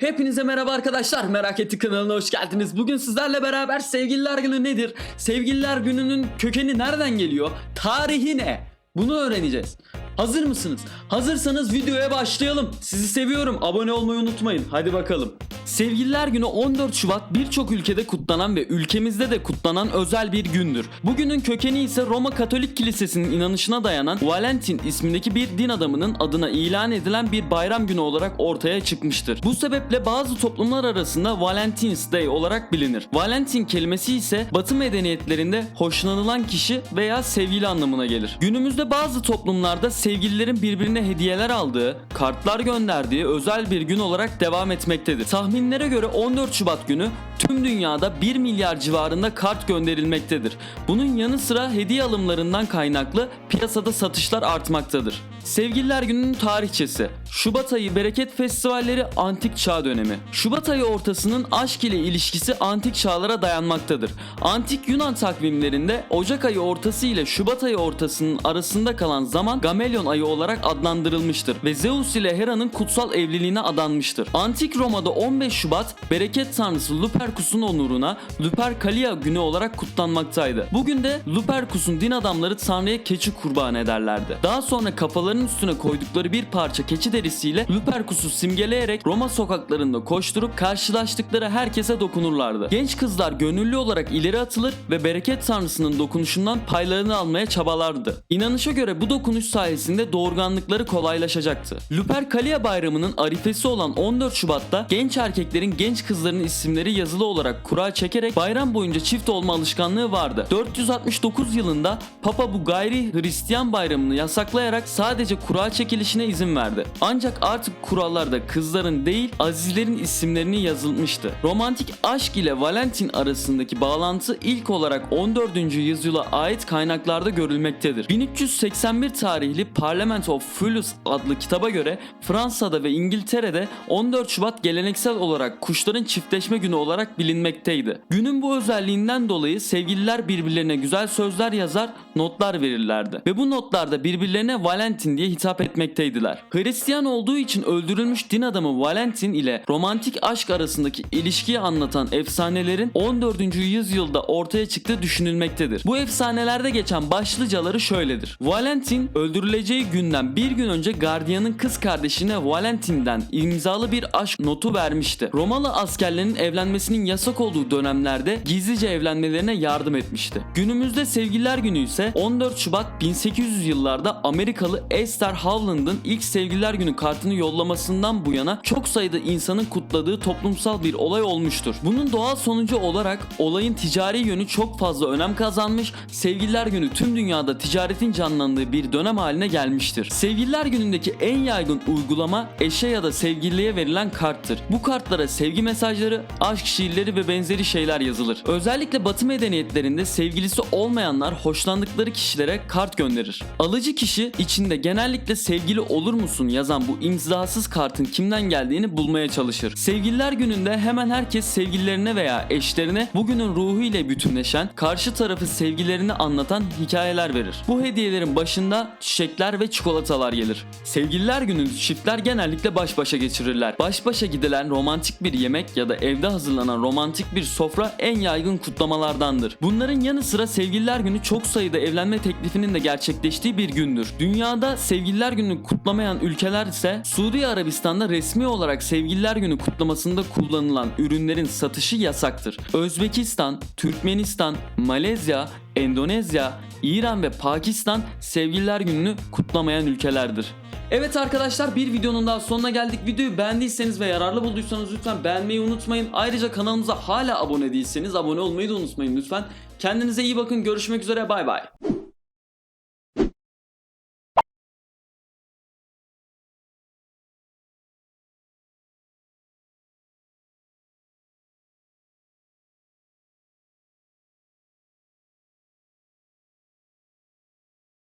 Hepinize merhaba arkadaşlar. Merak etti kanalına hoş geldiniz. Bugün sizlerle beraber Sevgililer Günü nedir? Sevgililer Günü'nün kökeni nereden geliyor? Tarihi ne? Bunu öğreneceğiz. Hazır mısınız? Hazırsanız videoya başlayalım. Sizi seviyorum. Abone olmayı unutmayın. Hadi bakalım. Sevgililer Günü 14 Şubat birçok ülkede kutlanan ve ülkemizde de kutlanan özel bir gündür. Bugünün kökeni ise Roma Katolik Kilisesi'nin inanışına dayanan Valentin ismindeki bir din adamının adına ilan edilen bir bayram günü olarak ortaya çıkmıştır. Bu sebeple bazı toplumlar arasında Valentine's Day olarak bilinir. Valentin kelimesi ise Batı medeniyetlerinde hoşlanılan kişi veya sevgili anlamına gelir. Günümüzde bazı toplumlarda sevgililerin birbirine hediyeler aldığı, kartlar gönderdiği özel bir gün olarak devam etmektedir. Tahminlere göre 14 Şubat günü tüm dünyada 1 milyar civarında kart gönderilmektedir. Bunun yanı sıra hediye alımlarından kaynaklı piyasada satışlar artmaktadır. Sevgililer Günü'nün tarihçesi Şubat ayı bereket festivalleri antik çağ dönemi. Şubat ayı ortasının aşk ile ilişkisi antik çağlara dayanmaktadır. Antik Yunan takvimlerinde Ocak ayı ortası ile Şubat ayı ortasının arasında kalan zaman Gamelyon ayı olarak adlandırılmıştır ve Zeus ile Hera'nın kutsal evliliğine adanmıştır. Antik Roma'da 15 Şubat bereket tanrısı Lupercus'un onuruna Lupercalia günü olarak kutlanmaktaydı. Bugün de Lupercus'un din adamları tanrıya keçi kurban ederlerdi. Daha sonra kafalarının üstüne koydukları bir parça keçi derisiyle Lupercus'u simgeleyerek Roma sokaklarında koşturup karşılaştıkları herkese dokunurlardı. Genç kızlar gönüllü olarak ileri atılır ve bereket tanrısının dokunuşundan paylarını almaya çabalardı. İnanışa göre bu dokunuş sayesinde doğurganlıkları kolaylaşacaktı. Lupercalia bayramının arifesi olan 14 Şubat'ta genç erkeklerin genç kızların isimleri yazılı olarak kura çekerek bayram boyunca çift olma alışkanlığı vardı. 469 yılında Papa bu gayri Hristiyan bayramını yasaklayarak sadece kura çekilişine izin verdi. Ancak artık kurallarda kızların değil azizlerin isimlerini yazılmıştı. Romantik aşk ile Valentin arasındaki bağlantı ilk olarak 14. yüzyıla ait kaynaklarda görülmektedir. 1381 tarihli Parliament of Fulus adlı kitaba göre Fransa'da ve İngiltere'de 14 Şubat geleneksel olarak kuşların çiftleşme günü olarak bilinmekteydi. Günün bu özelliğinden dolayı sevgililer birbirlerine güzel sözler yazar, notlar verirlerdi. Ve bu notlarda birbirlerine Valentin diye hitap etmekteydiler. Hristiyan olduğu için öldürülmüş din adamı Valentin ile romantik aşk arasındaki ilişkiyi anlatan efsanelerin 14. yüzyılda ortaya çıktığı düşünülmektedir. Bu efsanelerde geçen başlıcaları şöyledir. Valentin öldürüleceği günden bir gün önce gardiyanın kız kardeşine Valentin'den imzalı bir aşk notu vermişti. Romalı askerlerin evlenmesinin yasak olduğu dönemlerde gizlice evlenmelerine yardım etmişti. Günümüzde sevgililer günü ise 14 Şubat 1800 yıllarda Amerikalı Esther Howland'ın ilk sevgililer günü kartını yollamasından bu yana çok sayıda insanın kutladığı toplumsal bir olay olmuştur. Bunun doğal sonucu olarak olayın ticari yönü çok fazla önem kazanmış, sevgililer günü tüm dünyada ticaretin canlandığı bir dönem haline gelmiştir. Sevgililer günündeki en yaygın uygulama eşe ya da sevgiliye verilen karttır. Bu kartlara sevgi mesajları, aşk şiirleri ve benzeri şeyler yazılır. Özellikle batı medeniyetlerinde sevgilisi olmayanlar hoşlandıkları kişilere kart gönderir. Alıcı kişi içinde genellikle sevgili olur musun yazan bu imzasız kartın kimden geldiğini bulmaya çalışır. Sevgililer gününde hemen herkes sevgililerine veya eşlerine bugünün ruhu ile bütünleşen, karşı tarafı sevgilerini anlatan hikayeler verir. Bu hediyelerin başında çiçekler ve çikolatalar gelir. Sevgililer gününü çiftler genellikle baş başa geçirirler. Baş başa gidilen romantik bir yemek ya da evde hazırlanan romantik bir sofra en yaygın kutlamalardandır. Bunların yanı sıra sevgililer günü çok sayıda evlenme teklifinin de gerçekleştiği bir gündür. Dünyada sevgililer gününü kutlamayan ülkeler ise Suudi Arabistan'da resmi olarak sevgililer günü kutlamasında kullanılan ürünlerin satışı yasaktır. Özbekistan, Türkmenistan, Malezya, Endonezya, İran ve Pakistan sevgililer gününü kutlamayan ülkelerdir. Evet arkadaşlar bir videonun daha sonuna geldik. Videoyu beğendiyseniz ve yararlı bulduysanız lütfen beğenmeyi unutmayın. Ayrıca kanalımıza hala abone değilseniz abone olmayı da unutmayın lütfen. Kendinize iyi bakın. Görüşmek üzere. Bay bay.